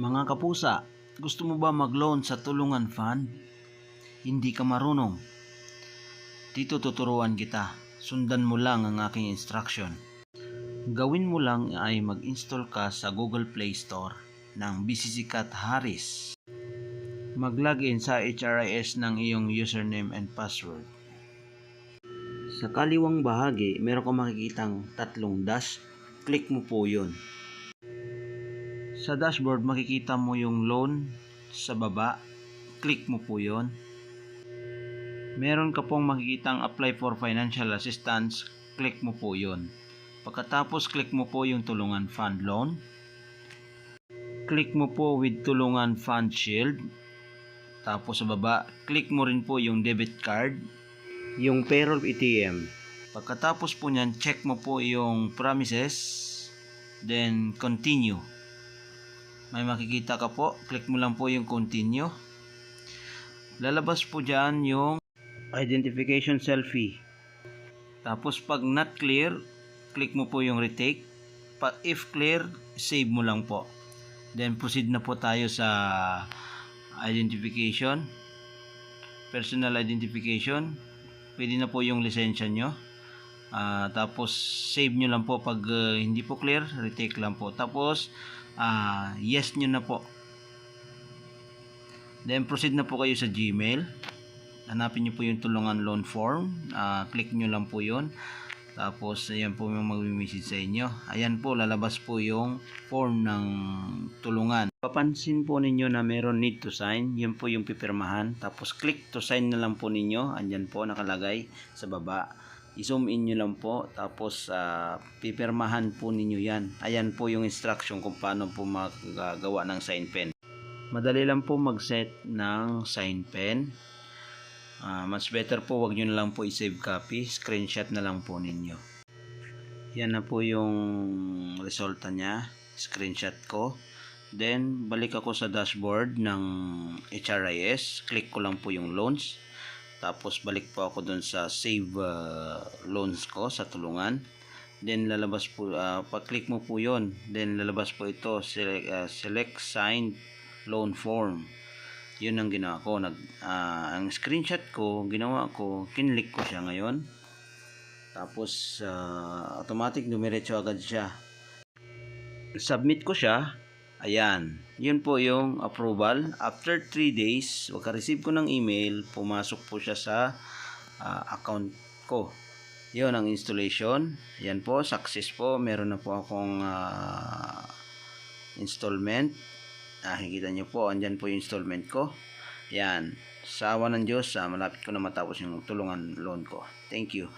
Mga kapusa, gusto mo ba mag-loan sa Tulungan Fund? Hindi ka marunong. Dito tuturuan kita. Sundan mo lang ang aking instruction. Gawin mo lang ay mag-install ka sa Google Play Store ng BCC Cat Harris. Mag-login sa HRIS ng iyong username and password. Sa kaliwang bahagi, meron kang makikitang tatlong dash. Click mo po yun. Sa dashboard, makikita mo yung loan sa baba. Click mo po yon. Meron ka pong makikitang apply for financial assistance. Click mo po yon. Pagkatapos, click mo po yung tulungan fund loan. Click mo po with tulungan fund shield. Tapos sa baba, click mo rin po yung debit card. Yung payroll ATM. Pagkatapos po niyan, check mo po yung promises. Then, continue may makikita ka po. Click mo lang po yung continue. Lalabas po dyan yung identification selfie. Tapos pag not clear, click mo po yung retake. Pa if clear, save mo lang po. Then proceed na po tayo sa identification. Personal identification. Pwede na po yung lisensya nyo. Ah, tapos save nyo lang po pag uh, hindi po clear, retake lang po. Tapos ah, yes nyo na po. Then proceed na po kayo sa Gmail. Hanapin nyo po yung tulungan loan form. Ah, click nyo lang po yun. Tapos ayan po yung mag-message sa inyo. Ayan po lalabas po yung form ng tulungan. Papansin po ninyo na meron need to sign. Yun po yung pipirmahan. Tapos click to sign na lang po ninyo. Andyan po nakalagay sa baba i-zoom in nyo lang po tapos uh, pipirmahan po ninyo yan. Ayan po yung instruction kung paano po magagawa ng sign pen. Madali lang po mag-set ng sign pen. Uh, mas better po wag nyo na lang po i-save copy. Screenshot na lang po ninyo. Yan na po yung resulta nya screenshot ko. Then balik ako sa dashboard ng HRIS click ko lang po yung loans tapos balik po ako dun sa save uh, loans ko sa tulungan. Then lalabas po, uh, pag-click mo po yon Then lalabas po ito, select, uh, select signed loan form. Yun ang ginawa ko. Nag, uh, ang screenshot ko, ginawa ko, kinlik ko siya ngayon. Tapos uh, automatic dumiretso agad siya. Submit ko siya. Ayan, yun po yung approval. After 3 days, pagka-receive ko ng email, pumasok po siya sa uh, account ko. Yun ang installation. Ayan po, success po. Meron na po akong uh, installment. Nakikita ah, nyo po, andyan po yung installment ko. Ayan, sa awa ng Diyos, uh, malapit ko na matapos yung tulungan loan ko. Thank you.